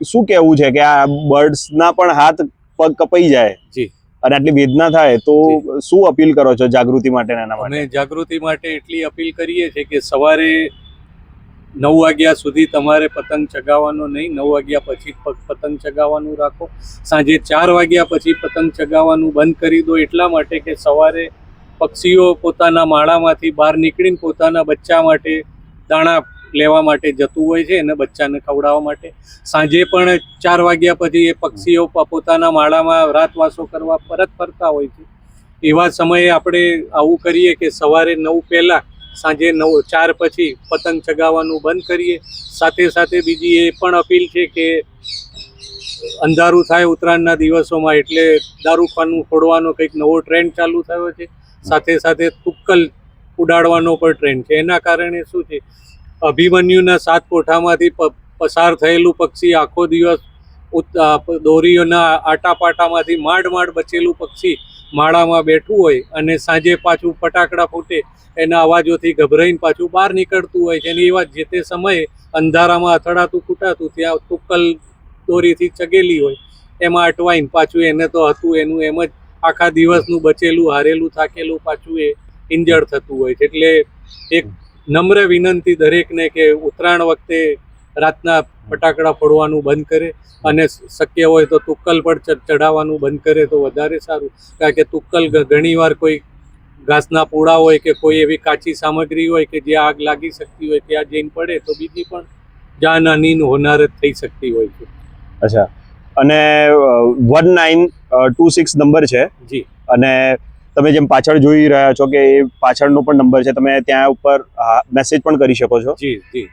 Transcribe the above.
શું કહેવું છે કે આ બર્ડ્સના પણ હાથ પગ કપાઈ જાય જી. અને આટલી વેદના થાય તો શું અપીલ કરો છો જાગૃતિ માટે એના માટે? જાગૃતિ માટે એટલી અપીલ કરીએ છીએ કે સવારે નવ વાગ્યા સુધી તમારે પતંગ ચગાવવાનો નહીં નવ વાગ્યા પછી પતંગ ચગાવવાનું રાખો. સાંજે ચાર વાગ્યા પછી પતંગ ચગાવવાનું બંધ કરી દો એટલા માટે કે સવારે પક્ષીઓ પોતાના માળામાંથી બહાર નીકળીને પોતાના બચ્ચા માટે દાણા લેવા માટે જતું હોય છે અને બચ્ચાને ખવડાવવા માટે. સાંજે પણ ચાર વાગ્યા પછી એ પક્ષીઓ પોતાના માળામાં રાતવાસો કરવા પરત ફરતા હોય છે. એવા સમયે આપણે આવું કરીએ કે સવારે નવ પહેલાં સાંજે નવ, ચાર પછી પતંગ ચગાવવાનું બંધ કરીએ. સાથે સાથે બીજી એ પણ અપીલ છે કે અંધારું થાય ઉત્તરાયણના દિવસોમાં એટલે દારૂખાનું ફોડવાનો કંઈક નવો ટ્રેન્ડ ચાલુ થયો છે. સાથે સાથે તુક્કલ ઉડાડવાનો પણ ટ્રેન્ડ છે. એના કારણે શું છે? અભિમન્યુના સાત કોઠામાંથી પસાર થયેલું પક્ષી આખો દિવસ દોરીઓના આટાપાટામાંથી માંડ માંડ બચેલું પક્ષી માળામાં બેઠું હોય અને સાંજે પાછું ફટાકડા ફૂટે એના અવાજોથી ગભરાઈને પાછું બહાર નીકળતું હોય છે. અને એવા જે તે સમયે અંધારામાં અથડાતું કૂટાતું ત્યાં તુક્કલ દોરીથી ચગેલી હોય એમાં અટવાઈને પાછું એને તો હતું એનું એમ જ આખા દિવસનું બચેલું, હારેલું, થાકેલું પાછું એ ઇન્જર્ડ થતું હોય છે. એટલે એક નમ્ર વિનંતી દરેકને કે ઉત્તરાયણ વખતે રાતના ફટાકડા ફોડવાનું બંધ કરે અને શક્ય હોય તો તુક્કલ પણ ચ- ચડાવવાનું બંધ કરે તો વધારે સારું. કારણ કે તુક્કલ ઘણીવાર કોઈ ઘાસના પૂળા હોય કે કોઈ એવી કાચી સામગ્રી હોય કે જે આગ લાગી શકતી હોય ત્યાં જઈને પડે તો બીજી પણ જાનહાની હોનારત થઈ શકતી હોય છે. અચ્છા. અને one nine two six number છે. જી. અને તમે જેમ પાછળ જોઈ રહ્યા છો કે એ પાછળનો પણ નંબર છે, તમે ત્યાં ઉપર મેસેજ પણ કરી શકો છો. જી જી.